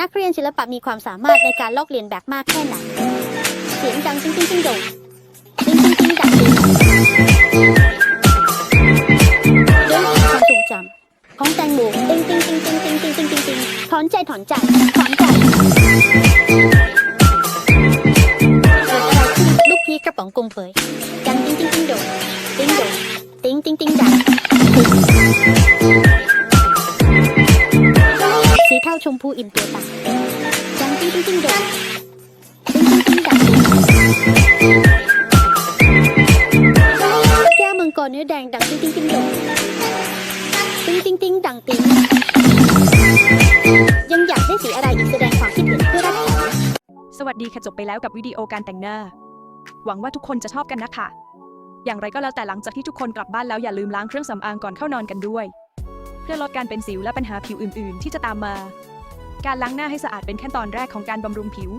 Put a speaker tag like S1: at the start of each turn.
S1: นักเรียนศิลปะมีความสามารถในการลอกเลียนแบบมากแค่ไหน เสียงดังจริงจริงจริงโด่งจริงจริงจริงดังจริงเรื่องความทรงจำของแตงโมติงติงติงติงติงติงติงติงติงถอนใจถอนใจถอนใจเกิดอะไรขึ้นลูกพีกระป๋องกงเปยดังติงติงติงโด่งติงโด่งติงติงติงดัง สีเทาชมพูอิ่มตัวตาดังติงติงติงโด่งติงติงติงดังแก้วมังกรเนื้อแดงดังติ้งติ้งติ้งโด่งติงติ้งติ้งดังติ้งยังอยากได้สีอะไรอีกแสดงความคิดเห็นเพื่อรับ
S2: สวัสดีค่ะจบไปแล้วกับวิดีโอการแต่งหน้า หวังว่าทุกคนจะชอบกันนะคะ อย่างไรก็แล้วแต่หลังจากที่ทุกคนกลับบ้านแล้วอย่าลืมล้างเครื่องสำอางก่อนเข้านอนกันด้วย เพื่อลดการเป็นสิวและปัญหาผิวอื่น ๆ ที่จะตามมา การล้างหน้าให้สะอาดเป็นขั้นตอนแรกของการบำรุงผิว